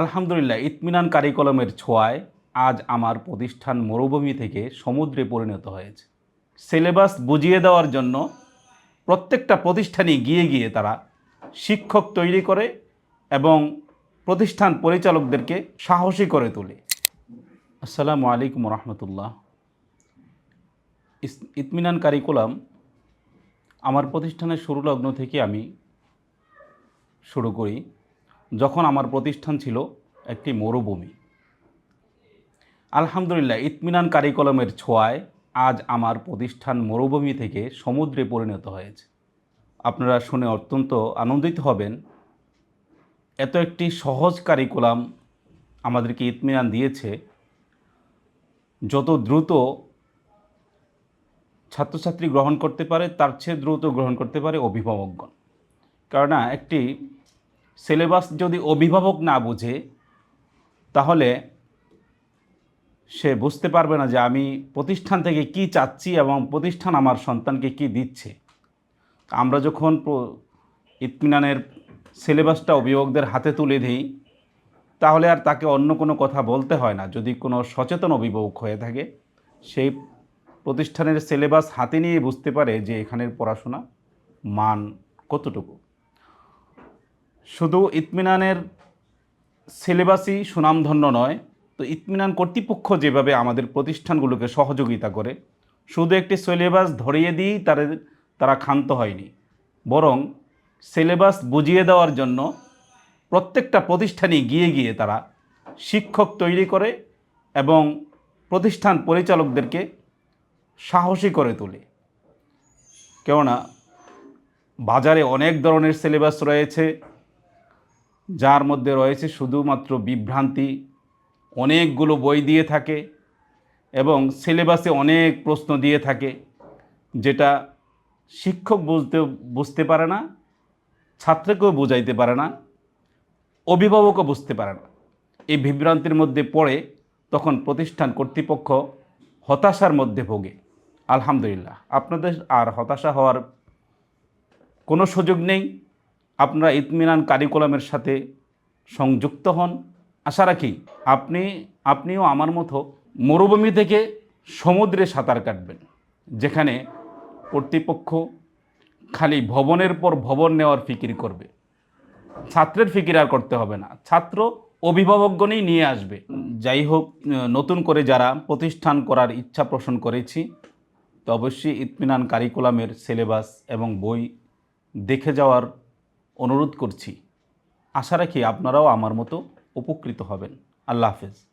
আলহামদুলিল্লাহ, ইতমিনান কারিকলমের ছোঁয়ায় আজ আমার প্রতিষ্ঠান মরুভূমি থেকে সমুদ্রে পরিণত হয়েছে। সিলেবাস বুঝিয়ে দেওয়ার জন্য প্রত্যেকটা প্রতিষ্ঠানে গিয়ে গিয়ে তারা শিক্ষক তৈরি করে এবং প্রতিষ্ঠান পরিচালকদেরকে সাহসী করে তোলে। আসসালামু আলাইকুম রহমতুল্লাহ ইতমিনান কারিকুলাম আমার প্রতিষ্ঠানের শুরু লগ্ন থেকে আমি শুরু করি। যখন আমার প্রতিষ্ঠান ছিল একটি মরুভূমি। আলহামদুলিল্লাহ, ইতমিনান কারিকলমের ছোঁয়ায় আজ আমার প্রতিষ্ঠান মরুভূমি থেকে সমুদ্রে পরিণত হয়েছে। আপনারা শুনে অত্যন্ত আনন্দিত হবেন, এত একটি সহজ কারিকুলাম আমাদেরকে ইতমিনান দিয়েছে। যত দ্রুত ছাত্রছাত্রী গ্রহণ করতে পারে, তার চেয়ে দ্রুত গ্রহণ করতে পারে অভিভাবকগণ। কেননা, একটি সিলেবাস যদি অভিভাবক না বুঝে, তাহলে সে বুঝতে পারবে না যে আমি প্রতিষ্ঠান থেকে কি চাচ্ছি এবং প্রতিষ্ঠান আমার সন্তানকে কি দিচ্ছে। আমরা যখন ইতমিনানের সিলেবাসটা অভিভাবকদের হাতে তুলে দিই, তাহলে আর তাকে অন্য কোনো কথা বলতে হয় না। যদি কোনো সচেতন অভিভাবক হয়ে থাকে, সেই প্রতিষ্ঠানের সিলেবাস হাতে নিয়ে বুঝতে পারে যে এখানের পড়াশোনা মান কতটুকু। শুধু ইতমিনানের সিলেবাসই সুনামধন্য নয়, তো ইতমিনান কর্তৃপক্ষ যেভাবে আমাদের প্রতিষ্ঠানগুলোকে সহযোগিতা করে, শুধু একটি সিলেবাস ধরিয়ে দিয়েই তাদের তারা ক্ষান্ত হয়নি। বরং সিলেবাস বুঝিয়ে দেওয়ার জন্য প্রত্যেকটা প্রতিষ্ঠানে গিয়ে গিয়ে তারা শিক্ষক তৈরি করে এবং প্রতিষ্ঠান পরিচালকদেরকে সাহসী করে তোলে। কেননা বাজারে অনেক ধরনের সিলেবাস রয়েছে যার মধ্যে রয়েছে শুধুমাত্র বিভ্রান্তি, অনেকগুলো বই দিয়ে থাকে এবং সিলেবাসে অনেক প্রশ্ন দিয়ে থাকে, যেটা শিক্ষক বুঝতে বুঝতে পারে না, ছাত্রকেও বোঝাইতে পারে না, অভিভাবকও বুঝতে পারে না। এই বিভ্রান্তির মধ্যে পড়ে তখন প্রতিষ্ঠান কর্তৃপক্ষ হতাশার মধ্যে ভোগে। আলহামদুলিল্লাহ, আপনাদের আর হতাশা হওয়ার কোনো সুযোগ নেই। আপনারা ইতমিনান কারিকুলামের সাথে সংযুক্ত হন। আশা রাখি আপনি, আপনিও আমার মতো মরুভূমি থেকে সমুদ্রে সাঁতার কাটবেন, যেখানে কর্তৃপক্ষ খালি ভবনের পর ভবন নেওয়ার ফিকির করবে। ছাত্রের ফিকির আর করতে হবে না, ছাত্র অভিভাবকগণই নিয়ে আসবে। যাই হোক, নতুন করে যারা প্রতিষ্ঠান করার ইচ্ছা পোষণ করেছি, তো অবশ্যই ইতমিনান কারিকুলামের সিলেবাস এবং বই দেখে যাওয়ার অনুরোধ করছি। আশা রাখি আপনারাও আমার মতো উপকৃত হবেন। আল্লাহ হাফেজ।